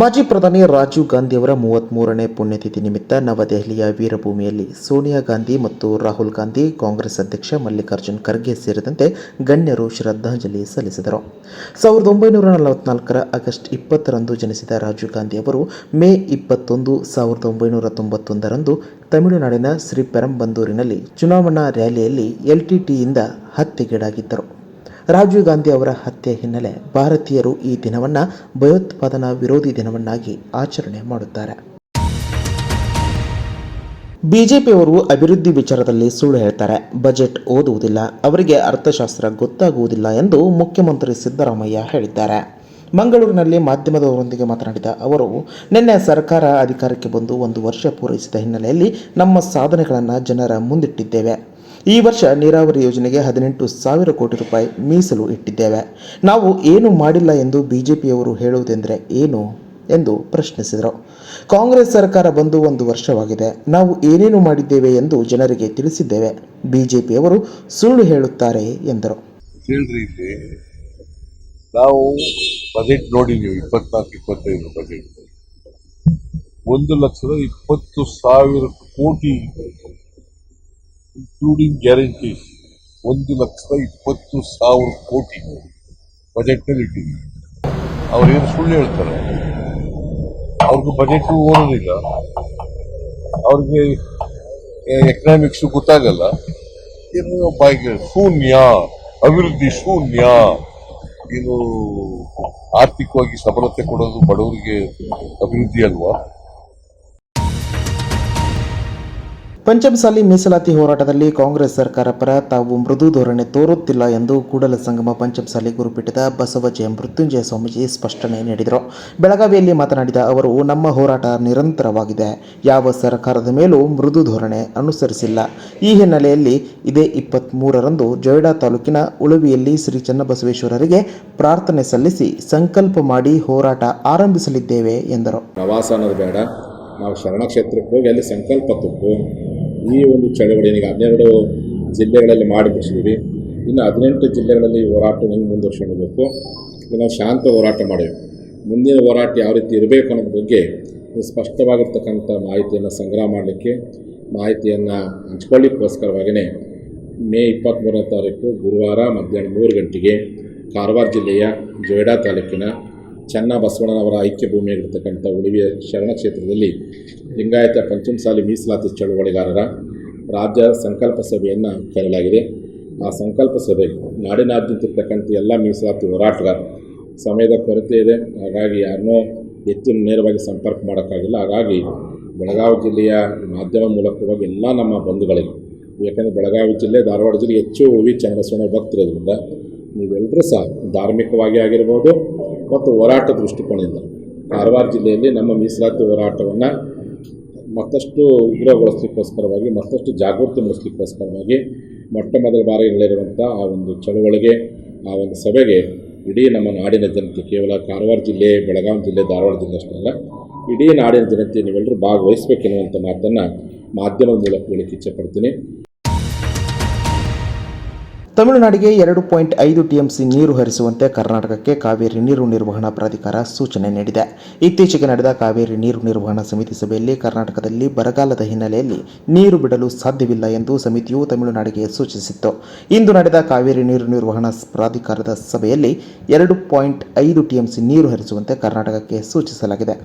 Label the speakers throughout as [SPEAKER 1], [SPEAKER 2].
[SPEAKER 1] ಮಾಜಿ ಪ್ರಧಾನಿ ರಾಜೀವ್ ಗಾಂಧಿಯವರ ಮೂವತ್ತ್ಮೂರನೇ ಪುಣ್ಯತಿಥಿ ನಿಮಿತ್ತ ನವದೆಹಲಿಯ ವೀರಭೂಮಿಯಲ್ಲಿ ಸೋನಿಯಾ ಗಾಂಧಿ ಮತ್ತು ರಾಹುಲ್ ಗಾಂಧಿ ಕಾಂಗ್ರೆಸ್ ಅಧ್ಯಕ್ಷ ಮಲ್ಲಿಕಾರ್ಜುನ್ ಖರ್ಗೆ ಸೇರಿದಂತೆ ಗಣ್ಯರು ಶ್ರದ್ಧಾಂಜಲಿ ಸಲ್ಲಿಸಿದರು. ಸಾವಿರದ ಒಂಬೈನೂರ ನಲವತ್ನಾಲ್ಕರ ಆಗಸ್ಟ್ ಇಪ್ಪತ್ತರಂದು ಜನಿಸಿದ ರಾಜೀವ್ ಗಾಂಧಿ ಅವರು ಮೇ ಇಪ್ಪತ್ತೊಂದು ಸಾವಿರದ ಒಂಬೈನೂರ ತೊಂಬತ್ತೊಂದರಂದು ತಮಿಳುನಾಡಿನ ಶ್ರೀ ಪೆರಂಬಂದೂರಿನಲ್ಲಿ ಚುನಾವಣಾ ರ್ಯಾಲಿಯಲ್ಲಿ ಎಲ್ಟಿಟಿಯಿಂದ ಹತ್ಯೆಗೀಡಾಗಿದ್ದರು. ರಾಜೀವ್ ಗಾಂಧಿ ಅವರ ಹತ್ಯೆ ಹಿನ್ನೆಲೆ ಭಾರತೀಯರು ಈ ದಿನವನ್ನು ಭಯೋತ್ಪಾದನಾ ವಿರೋಧಿ ದಿನವನ್ನಾಗಿ ಆಚರಣೆ ಮಾಡುತ್ತಾರೆ. ಬಿಜೆಪಿಯವರು ಅಭಿವೃದ್ಧಿ ವಿಚಾರದಲ್ಲಿ ಸುಳ್ಳು ಹೇಳ್ತಾರೆ. ಬಜೆಟ್ ಓದುವುದಿಲ್ಲ. ಅವರಿಗೆ ಅರ್ಥಶಾಸ್ತ್ರ ಗೊತ್ತಾಗುವುದಿಲ್ಲ ಎಂದು ಮುಖ್ಯಮಂತ್ರಿ ಸಿದ್ದರಾಮಯ್ಯ ಹೇಳಿದ್ದಾರೆ. ಮಂಗಳೂರಿನಲ್ಲಿ ಮಾಧ್ಯಮದವರೊಂದಿಗೆ ಮಾತನಾಡಿದ ಅವರು, ನಿನ್ನೆ ಸರ್ಕಾರ ಅಧಿಕಾರಕ್ಕೆ ಬಂದು ಒಂದು ವರ್ಷ ಪೂರೈಸಿದ ಹಿನ್ನೆಲೆಯಲ್ಲಿ ನಮ್ಮ ಸಾಧನೆಗಳನ್ನು ಜನರ ಮುಂದಿಟ್ಟಿದ್ದೇವೆ. ಈ ವರ್ಷ ನೀರಾವರಿ ಯೋಜನೆಗೆ ಹದಿನೆಂಟು ಸಾವಿರ ಕೋಟಿ ರೂಪಾಯಿ ಮೀಸಲು ಇಟ್ಟಿದ್ದೇವೆ. ನಾವು ಏನು ಮಾಡಿಲ್ಲ ಎಂದು ಬಿಜೆಪಿಯವರು ಹೇಳುವುದೆಂದರೆ ಏನು ಎಂದು ಪ್ರಶ್ನಿಸಿದರು. ಕಾಂಗ್ರೆಸ್ ಸರ್ಕಾರ ಬಂದು ಒಂದು ವರ್ಷವಾಗಿದೆ. ನಾವು ಏನೇನು ಮಾಡಿದ್ದೇವೆ ಎಂದು ಜನರಿಗೆ ತಿಳಿಸಿದ್ದೇವೆ. ಬಿಜೆಪಿಯವರು ಸುಳ್ಳು ಹೇಳುತ್ತಾರೆ ಎಂದರು.
[SPEAKER 2] ನಾವು ಬಜೆಟ್ ನೋಡಿದ್ದೀವಿ ಇಪ್ಪತ್ನಾಲ್ಕು, ಇಪ್ಪತ್ತೈದು ಬಜೆಟ್ ಒಂದು ಲಕ್ಷದ ಇಪ್ಪತ್ತು ಸಾವಿರ ಕೋಟಿ ಇನ್ಕ್ಲೂಡಿಂಗ್ ಗ್ಯಾರಂಟೀಸ್ ಒಂದು ಲಕ್ಷದ ಇಪ್ಪತ್ತು ಸಾವಿರ ಕೋಟಿ ಬಜೆಟ್ನಲ್ಲಿ ಇಟ್ಟಿದ್ದೀವಿ. ಅವ್ರೇನು ಸುಳ್ಳು ಹೇಳ್ತಾರೆ? ಅವ್ರಿಗೂ ಬಜೆಟ್ ಓಡೋದಿಲ್ಲ. ಅವ್ರಿಗೆ ಎಕನಾಮಿಕ್ಸ್ ಗೊತ್ತಾಗಲ್ಲ. ಏನು ಬಾಯಿಗೆ ಶೂನ್ಯ, ಅಭಿವೃದ್ಧಿ ಶೂನ್ಯ. ಇದು ಆರ್ಥಿಕವಾಗಿ ಸಬಲತೆ ಕೊಡೋದು ಬಡವರಿಗೆ ಅಭಿವೃದ್ಧಿ ಅಲ್ವಾ?
[SPEAKER 1] ಪಂಚಮಸಾಲಿ ಮೀಸಲಾತಿ ಹೋರಾಟದಲ್ಲಿ ಕಾಂಗ್ರೆಸ್ ಸರ್ಕಾರ ಪರ ತಾವು ಮೃದು ಧೋರಣೆ ತೋರುತ್ತಿಲ್ಲ ಎಂದು ಕೂಡಲ ಸಂಗಮ ಪಂಚಮಸಾಲಿ ಗುರುಪೀಠದ ಬಸವ ಜಯ ಮೃತ್ಯುಂಜಯ ಸ್ವಾಮೀಜಿ ಸ್ಪಷ್ಟನೆ ನೀಡಿದರು. ಬೆಳಗಾವಿಯಲ್ಲಿ ಮಾತನಾಡಿದ ಅವರು, ನಮ್ಮ ಹೋರಾಟ ನಿರಂತರವಾಗಿದೆ. ಯಾವ ಸರ್ಕಾರದ ಮೇಲೂ ಮೃದು ಧೋರಣೆ ಅನುಸರಿಸಿಲ್ಲ. ಈ ಹಿನ್ನೆಲೆಯಲ್ಲಿ ಇದೇ ಇಪ್ಪತ್ತ್ಮೂರರಂದು ಜೊಯ್ಡಾ ತಾಲೂಕಿನ ಉಳುವಿಯಲ್ಲಿ ಶ್ರೀ ಚನ್ನಬಸವೇಶ್ವರರಿಗೆ ಪ್ರಾರ್ಥನೆ ಸಲ್ಲಿಸಿ ಸಂಕಲ್ಪ ಮಾಡಿ ಹೋರಾಟ ಆರಂಭಿಸಲಿದ್ದೇವೆ ಎಂದರು.
[SPEAKER 3] ನಾವು ಶರಣ ಕ್ಷೇತ್ರಕ್ಕೆ ಹೋಗಿ ಅಲ್ಲಿ ಸಂಕಲ್ಪ ಈ ಒಂದು ಚಳವಳಿ ಈಗ ಹನ್ನೆರಡು ಜಿಲ್ಲೆಗಳಲ್ಲಿ ಮಾಡಿ ಮುಗಿಸಿದ್ವಿ ಇನ್ನು ಹದಿನೆಂಟು ಜಿಲ್ಲೆಗಳಲ್ಲಿ ಈ ಹೋರಾಟ ಹೆಂಗೆ ಮುಂದುವರ್ಸ್ಕೊಂಡು ನಾವು ಶಾಂತ ಹೋರಾಟ ಮಾಡೇವೆ ಮುಂದಿನ ಹೋರಾಟ ಯಾವ ರೀತಿ ಇರಬೇಕು ಅನ್ನೋದ್ರ ಬಗ್ಗೆ ಸ್ಪಷ್ಟವಾಗಿರ್ತಕ್ಕಂಥ ಮಾಹಿತಿಯನ್ನು ಸಂಗ್ರಹ ಮಾಡಲಿಕ್ಕೆ, ಮಾಹಿತಿಯನ್ನು ಹಂಚ್ಕೊಳ್ಳಿಕ್ಕೋಸ್ಕರವಾಗಿಯೇ ಮೇ ಇಪ್ಪತ್ತ್ಮೂರನೇ ತಾರೀಕು ಗುರುವಾರ ಮಧ್ಯಾಹ್ನ ಮೂರು ಗಂಟೆಗೆ ಕಾರವಾರ ಜಿಲ್ಲೆಯ ಜೊಯ್ಡಾ ತಾಲೂಕಿನ ಚೆನ್ನ ಬಸವಣ್ಣನವರ ಐಕ್ಯ ಭೂಮಿಯಾಗಿರ್ತಕ್ಕಂಥ ಉಳಿವಿಯ ಶರಣ ಕ್ಷೇತ್ರದಲ್ಲಿ ಲಿಂಗಾಯತ ಪಂಚಮಸಾಲಿ ಮೀಸಲಾತಿ ಚಳುವಳಿಗಾರರ ರಾಜ್ಯ ಸಂಕಲ್ಪ ಸಭೆಯನ್ನು ಕರೆಯಲಾಗಿದೆ. ಆ ಸಂಕಲ್ಪ ಸಭೆ ನಾಡಿನಾದ್ಯಂತ ಇರ್ತಕ್ಕಂಥ ಎಲ್ಲ ಮೀಸಲಾತಿ ಹೋರಾಟಗಾರ ಸಮಯದ ಕೊರತೆ ಇದೆ. ಹಾಗಾಗಿ ಯಾರನ್ನೂ ಹೆಚ್ಚು ನೇರವಾಗಿ ಸಂಪರ್ಕ ಮಾಡೋಕ್ಕಾಗಿಲ್ಲ. ಹಾಗಾಗಿ ಬೆಳಗಾವಿ ಜಿಲ್ಲೆಯ ಮಾಧ್ಯಮ ಮೂಲಕವಾಗಿ ಎಲ್ಲ ನಮ್ಮ ಬಂಧುಗಳಿಗೆ, ಯಾಕಂದರೆ ಬೆಳಗಾವಿ ಜಿಲ್ಲೆ, ಧಾರವಾಡ ಜಿಲ್ಲೆ ಹೆಚ್ಚು ವಿ ಚನ್ನಬಸವಣ್ಣ ಭಕ್ತರಿರೋದ್ರಿಂದ ನೀವೆಲ್ಲರೂ ಸಹ ಧಾರ್ಮಿಕವಾಗಿ ಆಗಿರ್ಬೋದು ಮತ್ತು ಹೋರಾಟ ದೃಷ್ಟಿಕೋನದಿಂದ. ಕಾರವಾರ ಜಿಲ್ಲೆಯಲ್ಲಿ ನಮ್ಮ ಮೀಸಲಾತಿ ಹೋರಾಟವನ್ನು ಮತ್ತಷ್ಟು ಉಗ್ರಗೊಳಿಸ್ಲಿಕ್ಕೋಸ್ಕರವಾಗಿ, ಮತ್ತಷ್ಟು ಜಾಗೃತಿ ಮೂಡಿಸ್ಲಿಕ್ಕೋಸ್ಕರವಾಗಿ, ಮೊಟ್ಟ ಮೊದಲ ಬಾರಿ ನಡೆದಿರುವಂಥ ಆ ಒಂದು ಚಳುವಳಿಗೆ, ಆ ಒಂದು ಸಭೆಗೆ ಇಡೀ ನಮ್ಮ ನಾಡಿನ ಜನತೆ, ಕೇವಲ ಕಾರವಾರ ಜಿಲ್ಲೆ ಬೆಳಗಾವಿ ಜಿಲ್ಲೆ, ಧಾರವಾಡ ಜಿಲ್ಲೆ ಅಷ್ಟೇ ಅಲ್ಲ, ಇಡೀ ನಾಡಿನ ಜನತೆ ನೀವೆಲ್ಲರೂ ಭಾಗವಹಿಸಬೇಕೆನ್ನುವಂಥ ಮಾತನ್ನು ಮಾಧ್ಯಮದ ಮೂಲಕ ಹೇಳಕ್ಕೆ ಇಚ್ಛೆಪಡ್ತೀನಿ
[SPEAKER 1] ತಮಿಳುನಾಡಿಗೆ ಎರಡು ಪಾಯಿಂಟ್ ಐದು ಟಿಎಂಸಿ ನೀರು ಹರಿಸುವಂತೆ ಕರ್ನಾಟಕಕ್ಕೆ ಕಾವೇರಿ ನೀರು ನಿರ್ವಹಣಾ ಪ್ರಾಧಿಕಾರ ಸೂಚನೆ ನೀಡಿದೆ. ಇತ್ತೀಚೆಗೆ ನಡೆದ ಕಾವೇರಿ ನೀರು ನಿರ್ವಹಣಾ ಸಮಿತಿ ಸಭೆಯಲ್ಲಿ ಕರ್ನಾಟಕದಲ್ಲಿ ಬರಗಾಲದ ಹಿನ್ನೆಲೆಯಲ್ಲಿ ನೀರು ಬಿಡಲು ಸಾಧ್ಯವಿಲ್ಲ ಎಂದು ಸಮಿತಿಯು ತಮಿಳುನಾಡಿಗೆ ಸೂಚಿಸಿತ್ತು. ಇಂದು ನಡೆದ ಕಾವೇರಿ ನೀರು ನಿರ್ವಹಣಾ ಪ್ರಾಧಿಕಾರದ ಸಭೆಯಲ್ಲಿ ಎರಡು ಪಾಯಿಂಟ್ ಐದು ಟಿಎಂಸಿ ನೀರು ಹರಿಸುವಂತೆ ಕರ್ನಾಟಕಕ್ಕೆ ಸೂಚಿಸಲಾಗಿದೆ.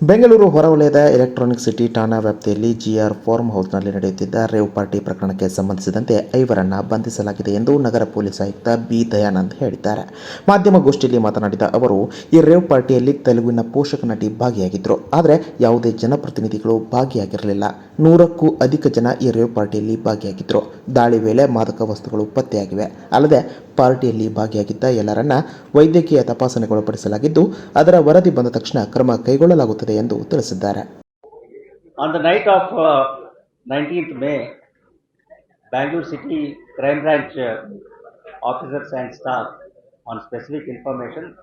[SPEAKER 1] ಬೆಂಗಳೂರು ಹೊರವಲಯದ ಎಲೆಕ್ಟ್ರಾನಿಕ್ ಸಿಟಿ ಠಾಣಾ ವ್ಯಾಪ್ತಿಯಲ್ಲಿ ಜಿಆರ್ ಫಾರ್ಮ್ ಹೌಸ್ನಲ್ಲಿ ನಡೆಯುತ್ತಿದ್ದ ರೇವ್ ಪಾರ್ಟಿ ಪ್ರಕರಣಕ್ಕೆ ಸಂಬಂಧಿಸಿದಂತೆ ಐವರನ್ನ ಬಂಧಿಸಲಾಗಿದೆ ಎಂದು ನಗರ ಪೊಲೀಸ್ ಆಯುಕ್ತ ಬಿ ದಯಾನಂದ್ ಹೇಳಿದ್ದಾರೆ. ಮಾಧ್ಯಮಗೋಷ್ಠಿಯಲ್ಲಿ ಮಾತನಾಡಿದ ಅವರು, ಈ ರೇವ್ ಪಾರ್ಟಿಯಲ್ಲಿ ತೆಲುಗಿನ ಪೋಷಕ ನಟಿ ಭಾಗಿಯಾಗಿದ್ದರು ಆದರೆ ಯಾವುದೇ ಜನಪ್ರತಿನಿಧಿಗಳು ಭಾಗಿಯಾಗಿರಲಿಲ್ಲ. ನೂರಕ್ಕೂ ಅಧಿಕ ಜನ ಈ ರೇವ್ ಪಾರ್ಟಿಯಲ್ಲಿ ಭಾಗಿಯಾಗಿದ್ದರು ದಾಳಿ ವೇಳೆ ಮಾದಕ ವಸ್ತುಗಳು ಪತ್ತೆಯಾಗಿವೆ. ಅಲ್ಲದೆ ಪಾರ್ಟಿಯಲ್ಲಿ ಭಾಗಿಯಾಗಿದ್ದ ಎಲ್ಲರನ್ನ ವೈದ್ಯಕೀಯ ತಪಾಸಣೆಗೊಳಪಡಿಸಲಾಗಿದ್ದು, ಅದರ ವರದಿ ಬಂದ ತಕ್ಷಣ ಕ್ರಮ ಕೈಗೊಳ್ಳಲಾಗುತ್ತದೆ ಎಂದು ತಿಳಿಸಿದ್ದಾರೆ
[SPEAKER 4] On the night of uh, 19th May, Bangalore City Crime Branch uh, officers and staff, on specific information,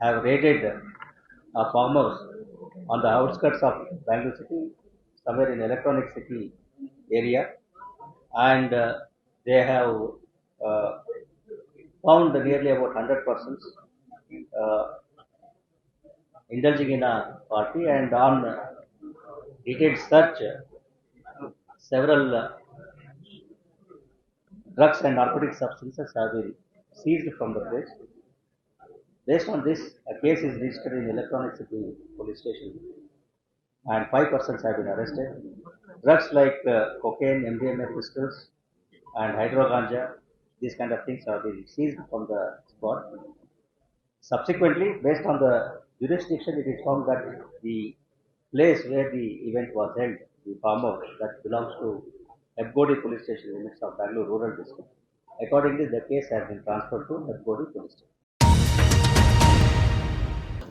[SPEAKER 4] have raided a farmhouse on the outskirts of Bangalore City, somewhere in Electronic City area, and uh, they have uh, found nearly about 100 persons uh, indulging in a party, and on detailed search, several uh, drugs and narcotic substances have been seized from the place. Based on this, a case is registered in Electronic City Police Station and five persons have been arrested. Drugs like uh, cocaine, MDMA pistols and hydroganja, these kind of things have been seized from the spot. Subsequently, based on the jurisdiction, it is found that the place where the event was held, the farmhouse that belongs to Hebgodi Police Station in limits of Bangalore Rural District. Accordingly, the case has been transferred to Hebgodi Police Station.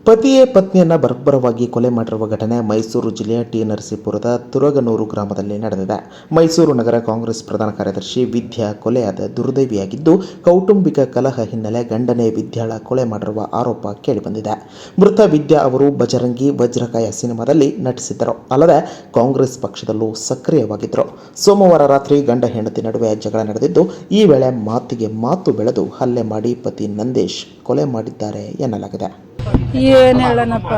[SPEAKER 1] ಪತಿಯೇ ಪತ್ನಿಯನ್ನ ಬರ್ಬರವಾಗಿ ಕೊಲೆ ಮಾಡಿರುವ ಘಟನೆ ಮೈಸೂರು ಜಿಲ್ಲೆಯ T ನರಸೀಪುರದ ತುರಗನೂರು ಗ್ರಾಮದಲ್ಲಿ ನಡೆದಿದೆ. ಮೈಸೂರು ನಗರ ಕಾಂಗ್ರೆಸ್ ಪ್ರಧಾನ ಕಾರ್ಯದರ್ಶಿ ವಿದ್ಯಾ ಕೊಲೆಯಾದ ದುರ್ದೈವಿಯಾಗಿದ್ದು, ಕೌಟುಂಬಿಕ ಕಲಹ ಹಿನ್ನೆಲೆ ಗಂಡನೇ ವಿದ್ಯಾಳ ಕೊಲೆ ಮಾಡಿರುವ ಆರೋಪ ಕೇಳಿಬಂದಿದೆ. ಮೃತ ವಿದ್ಯಾ ಅವರು ಬಜರಂಗಿ ವಜ್ರಕಾಯ ಸಿನಿಮಾದಲ್ಲಿ ನಟಿಸಿದ್ದರು. ಅಲ್ಲದೆ, ಕಾಂಗ್ರೆಸ್ ಪಕ್ಷದಲ್ಲೂ ಸಕ್ರಿಯವಾಗಿದ್ದರು. ಸೋಮವಾರ ರಾತ್ರಿ ಗಂಡ ಹೆಂಡತಿ ನಡುವೆ ಜಗಳ ನಡೆದಿದ್ದು, ಈ ವೇಳೆ ಮಾತಿಗೆ ಮಾತು ಬೆಳೆದು ಹಲ್ಲೆ ಮಾಡಿ ಪತಿ ನಂದೇಶ್ ಕೊಲೆ ಮಾಡಿದ್ದಾರೆ ಎನ್ನಲಾಗಿದೆ.
[SPEAKER 5] ಏನು ಹೇಳನಪ್ಪ?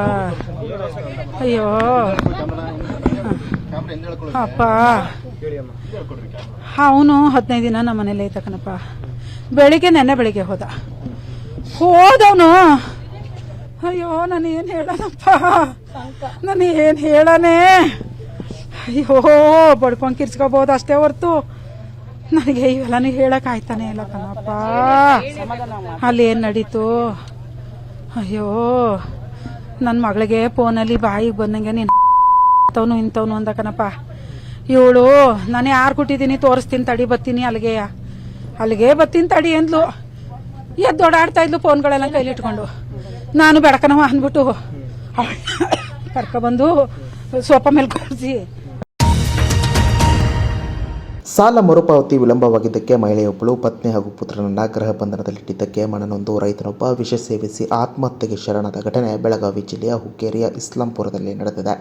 [SPEAKER 5] ಅಯ್ಯೋ. ಅಪ್ಪ. ಅವನು ಹದಿನೈದು ದಿನ ನಮ್ಮ ಮನೇಲಿ ಐತಕನಪ್ಪ ಬೆಳಿಗ್ಗೆ ನೆನ್ನೆ ಬೆಳಿಗ್ಗೆ ಹೋದ. ಹೋದವನು. ಅಯ್ಯೋ, ನಾನು ಏನು ಹೇಳನಪ್ಪ? ನಾನು ಏನು ಹೇಳನೆ? ಅಯ್ಯೋ, ಬಡ್ಕೊಂಡು ಕಿರ್ಚ್ಕೋಬೋದು ಅಷ್ಟೇ ಹೊರ್ತು. ನನಗೆ ಇವೆಲ್ಲನೂ ಹೇಳಕ್ ಆಯ್ತಾನೆ ಇಲ್ಲ ಕಣಪ್ಪ. ಅಲ್ಲಿ ಏನು ನಡೀತು? ಅಯ್ಯೋ ನನ್ನ ಮಗಳಿಗೆ ಫೋನಲ್ಲಿ ಬಾಯಿಗೆ ಬಂದಂಗೆ ನೀನು ಇಂಥವ್ನು ಇಂಥವ್ನು ಅಂದಕನಪ್ಪ ಇವಳು, ನಾನು ಯಾರು ಕೊಟ್ಟಿದ್ದೀನಿ ತೋರಿಸ್ತೀನಿ, ತಡಿ ಬತ್ತೀನಿ ಅಲ್ಲಿಗೆ. ಅಲ್ಲಿಗೆ ಬತ್ತೀನಿ ತಡಿ ಅಂದ್ಲು. ಎದ್ದು ಓಡಾಡ್ತಾ ಇದ್ಲು ಫೋನ್ಗಳೆಲ್ಲ ಕೈಲಿಟ್ಕೊಂಡು ನಾನು ಬೆಡಕನವ ಅಂದ್ಬಿಟ್ಟು ಕರ್ಕೊಬಂದು ಸೋಪ ಮೇಲೆ ಕೂರಿಸಿ
[SPEAKER 1] ಸಾಲ ಮರುಪಾವತಿ ವಿಳಂಬವಾಗಿದ್ದಕ್ಕೆ ಮಹಿಳೆಯೊಬ್ಬಳು ಪತ್ನಿ ಹಾಗೂ ಪುತ್ರನನ್ನ ಗೃಹ ಬಂಧನದಲ್ಲಿಟ್ಟಿದ್ದಕ್ಕೆ ಮನನೊಂದು ರೈತನೊಬ್ಬ ವಿಷ ಸೇವಿಸಿ ಆತ್ಮಹತ್ಯೆಗೆ ಶರಣದ ಘಟನೆ ಬೆಳಗಾವಿ ಜಿಲ್ಲೆಯ ಹುಕ್ಕೇರಿಯ ಇಸ್ಲಾಂಪುರದಲ್ಲಿ ನಡೆದಿದೆ.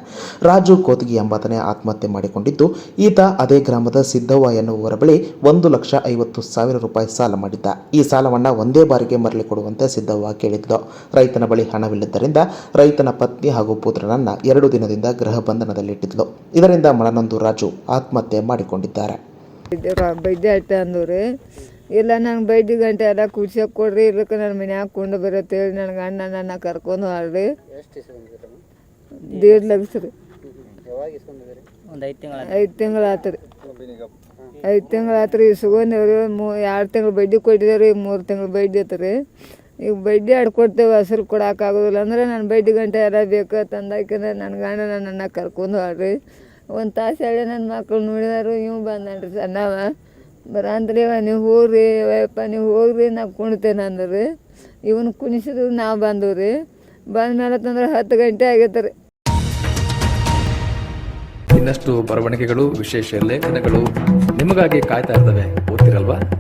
[SPEAKER 1] ರಾಜು ಕೋತಿಗೆ ಎಂಬಾತನೇ ಆತ್ಮಹತ್ಯೆ ಮಾಡಿಕೊಂಡಿದ್ದು, ಈತ ಅದೇ ಗ್ರಾಮದ ಸಿದ್ದವ್ವ ಎನ್ನುವವರ ಬಳಿ ಒಂದು ಲಕ್ಷ ಐವತ್ತು ಸಾವಿರ ರೂಪಾಯಿ ಸಾಲ ಮಾಡಿದ್ದ. ಈ ಸಾಲವನ್ನು ಒಂದೇ ಬಾರಿಗೆ ಮರಳಿ ಕೊಡುವಂತೆ ಸಿದ್ದವ್ವ ಕೇಳಿದ್ಲು. ರೈತನ ಬಳಿ ಹಣವಿಲ್ಲದ್ದರಿಂದ ರೈತನ ಪತ್ನಿ ಹಾಗೂ ಪುತ್ರನನ್ನ ಎರಡು ದಿನದಿಂದ ಗೃಹ ಬಂಧನದಲ್ಲಿಟ್ಟಿದ್ಲು. ಇದರಿಂದ ಮನನೊಂದು ರಾಜು ಆತ್ಮಹತ್ಯೆ ಮಾಡಿಕೊಂಡಿದ್ದಾರೆ.
[SPEAKER 6] ಬೈದಿ ಅಟ್ಟ ಅಂದವ್ರಿ. ಇಲ್ಲ ನಂಗೆ ಬೈದಿ ಗಂಟೆ ಎಲ್ಲ ಕುಡ್ಸಕ್ಕೆ ಕೊಡ್ರಿ ಇಲ್ಲಕ್ಕೆ ನನ್ನ ಮನ್ಯಾಗ ಕೊಂಡು ಬರುತ್ತೆ ಹೇಳಿ ನನ್ನ ಅಣ್ಣ ನನ್ನ ಕರ್ಕೊಂಡು ಹಾಡ್ರಿ ದೇಡ್ ಲಕ್ಷ ರೀ.
[SPEAKER 7] ಒಂದು ಐದು ತಿಂಗಳ
[SPEAKER 6] ಐದು ತಿಂಗಳು ಆತು ರೀ. ಐದು ತಿಂಗಳು ಆತು ರೀ. ಇಸ್ಕೊಂಡೇವ್ರಿ ಮೂ ಎರಡು ತಿಂಗಳು ಬಡ್ಡಿ ಕೊಟ್ಟಿದ್ದೇವೆ ರೀ ಮೂರು ತಿಂಗಳು ಬಡ್ಡಿ ಐತೆ ರೀ. ಈಗ ಬಡ್ಡಿ ಆಡ್ಕೊಡ್ತೇವೆ ಹಸಿರು ಕೊಡೋಕ್ಕಾಗೋದಿಲ್ಲ ಅಂದ್ರೆ ನಾನು ಬಡ್ಡಿ ಗಂಟೆ ಎಲ್ಲ ಬೇಕು ತಂದಾಕಿಂದ್ರೆ ನನ್ನ ಗಂಡ ನನ್ನ ಕರ್ಕೊಂಡು ಹಾಡ್ರಿ ಒಂದು ತಾಸು ಹೇಳಿ ನನ್ನ ಮಕ್ಳು ನೋಡಿದಾರು ಇವ್ ಬಂದನ್ರಿ ಸಣ್ಣವ. ಬರಂದ್ರಿ ನೀವು ಹೋಗ್ರಿ ಯಪ್ಪ, ನೀವು ಹೋಗ್ರಿ, ನಾವು ಕುಣಿತೇನೆ ಅಂದ್ರಿ. ಇವನು ಕುಣಿಸಿದ್ರು, ನಾವು ಬಂದವು ರೀ ಬಂದ ಮೇಲೆ ತಂದ್ರೆ ಹತ್ತು ಗಂಟೆ ಆಗೈತೆ ರೀ.
[SPEAKER 8] ಇನ್ನಷ್ಟು ಬರವಣಿಗೆಗಳು, ವಿಶೇಷ ಲೇಖನಗಳು ನಿಮಗಾಗಿ ಕಾಯ್ತಾ ಇರ್ತವೆ. ಓದ್ತಿರಲ್ವಾ?